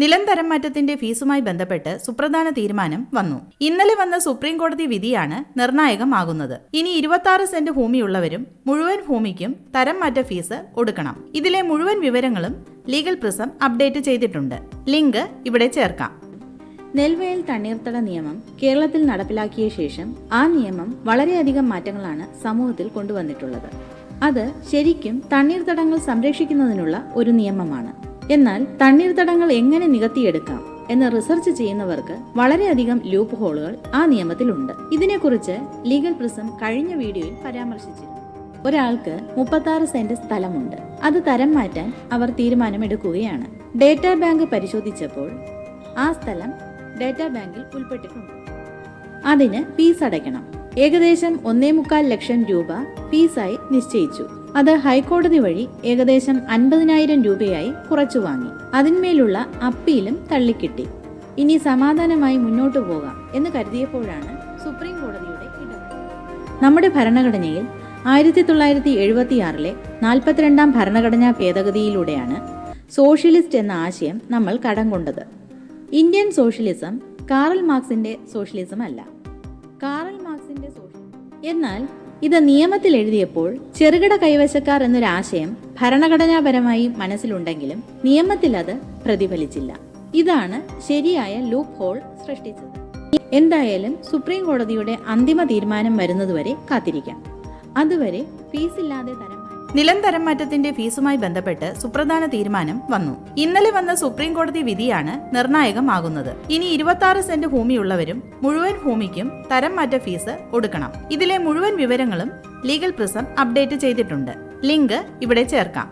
നിലം തരം മാറ്റത്തിന്റെ ഫീസുമായി ബന്ധപ്പെട്ട് സുപ്രധാന തീരുമാനം വന്നു. ഇന്നലെ വന്ന സുപ്രീം കോടതി വിധിയാണ് നിർണായകമാകുന്നത്. ഇനി ഇരുപത്തി സെന്റ് ഭൂമിയുള്ളവരും മുഴുവൻ ഭൂമിക്കും തരം മാറ്റ ഫീസ് ഒടുക്കണം. ഇതിലെ മുഴുവൻ വിവരങ്ങളും ലീഗൽ പ്രിസം അപ്ഡേറ്റ് ചെയ്തിട്ടുണ്ട്. ലിങ്ക് ഇവിടെ ചേർക്കാം. നെൽവയൽ തണ്ണീർത്തട നിയമം കേരളത്തിൽ നടപ്പിലാക്കിയ ശേഷം ആ നിയമം വളരെയധികം മാറ്റങ്ങളാണ് സമൂഹത്തിൽ കൊണ്ടുവന്നിട്ടുള്ളത്. അത് ശരിക്കും തണ്ണീർത്തടങ്ങൾ സംരക്ഷിക്കുന്നതിനുള്ള ഒരു നിയമമാണ്. എന്നാൽ തണ്ണീർത്തടങ്ങൾ എങ്ങനെ നികത്തിയെടുക്കാം എന്ന് റിസർച്ച് ചെയ്യുന്നവർക്ക് വളരെയധികം ലൂപ്പ് ഹോളുകൾ ആ നിയമത്തിലുണ്ട്. ഇതിനെക്കുറിച്ച് ലീഗൽ പ്രിസം കഴിഞ്ഞ വീഡിയോയിൽ പരാമർശിച്ചിരുന്നു. ഒരാൾക്ക് മുപ്പത്താറ് സെന്റ് സ്ഥലമുണ്ട്. അത് തരം മാറ്റാൻ അവർ തീരുമാനമെടുക്കുകയാണ്. ഡേറ്റാ ബാങ്ക് പരിശോധിച്ചപ്പോൾ ആ സ്ഥലം ഡേറ്റാ ബാങ്കിൽ ഉൾപ്പെട്ടിട്ടുണ്ട്. അതിന് ഫീസ് അടയ്ക്കണം. ഏകദേശം ഒന്നേ മുക്കാൽ ലക്ഷം രൂപ ഫീസായി നിശ്ചയിച്ചു. അത് ഹൈക്കോടതി വഴി ഏകദേശം അൻപതിനായിരം രൂപയായി കുറച്ചു വാങ്ങി. അതിന്മേലുള്ള അപ്പീലും തള്ളിക്കിട്ടി. ഇനി സമാധാനമായി മുന്നോട്ടു പോകാം എന്ന് കരുതിയപ്പോഴാണ് സുപ്രീം കോടതിയുടെ ഇടപെടൽ. നമ്മുടെ ഭരണഘടനയിൽ ആയിരത്തി തൊള്ളായിരത്തി എഴുപത്തിയാറിലെ നാൽപ്പത്തിരണ്ടാം ഭരണഘടനാ ഭേദഗതിയിലൂടെയാണ് സോഷ്യലിസ്റ്റ് എന്ന ആശയം നമ്മൾ കടം കൊണ്ടത്. ഇന്ത്യൻ സോഷ്യലിസം കാറൽ മാർക്സിന്റെ സോഷ്യലിസം അല്ല. കാറൽ എന്നാൽ ഇത് നിയമത്തിൽ എഴുതിയപ്പോൾ ചെറുകിട കൈവശക്കാർ എന്നൊരാശയം ഭരണഘടനാപരമായി മനസ്സിലുണ്ടെങ്കിലും നിയമത്തിൽ അത് പ്രതിഫലിച്ചില്ല. ഇതാണ് ശരിയായ ലൂപ്പ് ഹോൾ സൃഷ്ടിച്ചത്. എന്തായാലും സുപ്രീം കോടതിയുടെ അന്തിമ തീരുമാനം വരുന്നതുവരെ കാത്തിരിക്കാം. അതുവരെ ഫീസില്ലാതെ തരം നിലം തരം മാറ്റത്തിന്റെ ഫീസുമായി ബന്ധപ്പെട്ട് സുപ്രധാന തീരുമാനം വന്നു. ഇന്നലെ വന്ന സുപ്രീം കോടതി വിധിയാണ് നിർണായകമാകുന്നത്. ഇനി ഇരുപത്തി ആറ് സെന്റ് ഭൂമിയുള്ളവരും മുഴുവൻ ഭൂമിക്കും തരം മാറ്റ ഫീസ് കൊടുക്കണം. ഇതിലെ മുഴുവൻ വിവരങ്ങളും ലീഗൽ പ്രിസം അപ്ഡേറ്റ് ചെയ്തിട്ടുണ്ട്. ലിങ്ക് ഇവിടെ ചേർക്കാം.